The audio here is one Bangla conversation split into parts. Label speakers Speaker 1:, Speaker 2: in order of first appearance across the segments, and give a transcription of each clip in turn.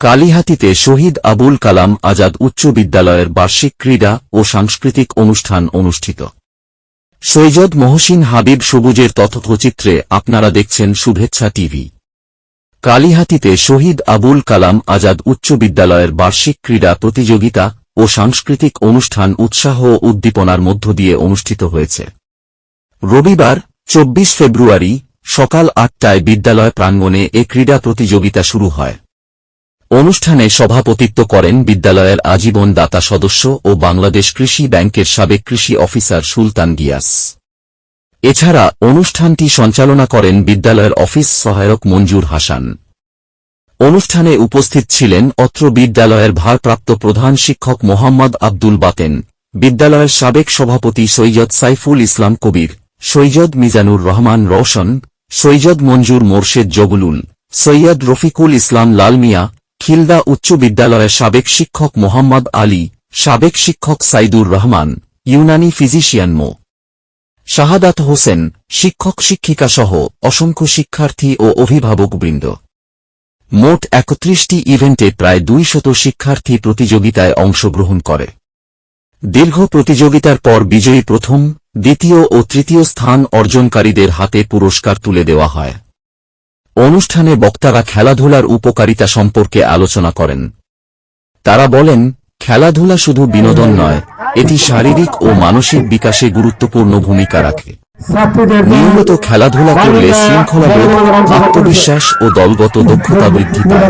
Speaker 1: কালিহাতিতে শহীদ আবুল কালাম আজাদ উচ্চ বিদ্যালয়ের বার্ষিক ক্রীড়া ও সাংস্কৃতিক অনুষ্ঠান অনুষ্ঠিত। সৈয়দ মহসিন হাবিব সবুজের তথ্যচিত্রে আপনারা দেখছেন শুভেচ্ছা টিভি। কালিহাতিতে শহীদ আবুল কালাম আজাদ উচ্চ বিদ্যালয়ের বার্ষিক ক্রীড়া প্রতিযোগিতা ও সাংস্কৃতিক অনুষ্ঠান উৎসাহ ও উদ্দীপনার মধ্য দিয়ে অনুষ্ঠিত হয়েছে। রবিবার, চব্বিশ ফেব্রুয়ারি সকাল আটটায় বিদ্যালয় প্রাঙ্গণে এ ক্রীড়া প্রতিযোগিতা শুরু হয়। অনুষ্ঠানে সভাপতিত্ব করেন বিদ্যালয়ের আজীবন দাতা সদস্য ও বাংলাদেশ কৃষি ব্যাংকের সাবেক কৃষি অফিসার সুলতান গিয়াস। এছাড়া অনুষ্ঠানটি সঞ্চালনা করেন বিদ্যালয়ের অফিস সহায়ক মঞ্জুর হাসান। অনুষ্ঠানে উপস্থিত ছিলেন অত্র বিদ্যালয়ের ভারপ্রাপ্ত প্রধান শিক্ষক মোহাম্মদ আব্দুল বাতেন, বিদ্যালয়ের সাবেক সভাপতি সৈয়দ সাইফুল ইসলাম কবির, সৈয়দ মিজানুর রহমান রওশন, সৈয়দ মঞ্জুর মোর্শেদ জগুলুল সৈয়দ রফিকুল ইসলাম লাল মিয়া খিলদা উচ্চ বিদ্যালয়ের সাবেক শিক্ষক মোহাম্মদ আলী, সাবেক শিক্ষক সাইদুর রহমান, ইউনানি ফিজিশিয়ান মো। শাহাদাত হোসেন, শিক্ষক শিক্ষিকা সহ অসংখ্য শিক্ষার্থী ও অভিভাবকবৃন্দ মোট একত্রিশটি ইভেন্টে প্রায় দুই শত শিক্ষার্থী প্রতিযোগিতায় অংশগ্রহণ করে। দীর্ঘ প্রতিযোগিতার পর বিজয়ী প্রথম, দ্বিতীয় ও তৃতীয় স্থান অর্জনকারীদের হাতে পুরস্কার তুলে দেওয়া হয়। অনুষ্ঠানে বক্তারা খেলাধুলার উপকারিতা সম্পর্কে আলোচনা করেন। তারা বলেন, খেলাধুলা শুধু বিনোদন নয়, এটি শারীরিক ও মানসিক বিকাশে গুরুত্বপূর্ণ ভূমিকা রাখে। নিয়মিত খেলাধুলা করলে শৃঙ্খলাবোধ আত্মবিশ্বাস ও দলগত দক্ষতা বৃদ্ধি পায়।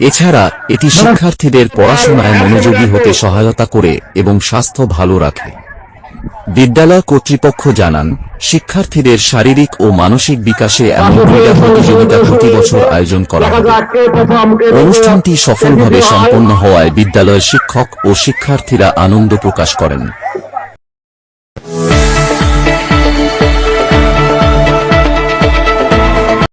Speaker 1: এছাড়া, এটি শিক্ষার্থীদের পড়াশোনায় মনোযোগী হতে সহায়তা করে এবং স্বাস্থ্য ভালো রাখে। বিদ্যালয় কর্তৃপক্ষ জানান শিক্ষার্থীদের শারীরিক ও মানসিক বিকাশে এমন ক্রীড়া প্রতিযোগিতা প্রতি বছর আয়োজন করা হবে। অনুষ্ঠানটি সফলভাবে সম্পন্ন হওয়ায় বিদ্যালয়ের শিক্ষক ও শিক্ষার্থীরা আনন্দ প্রকাশ করেন।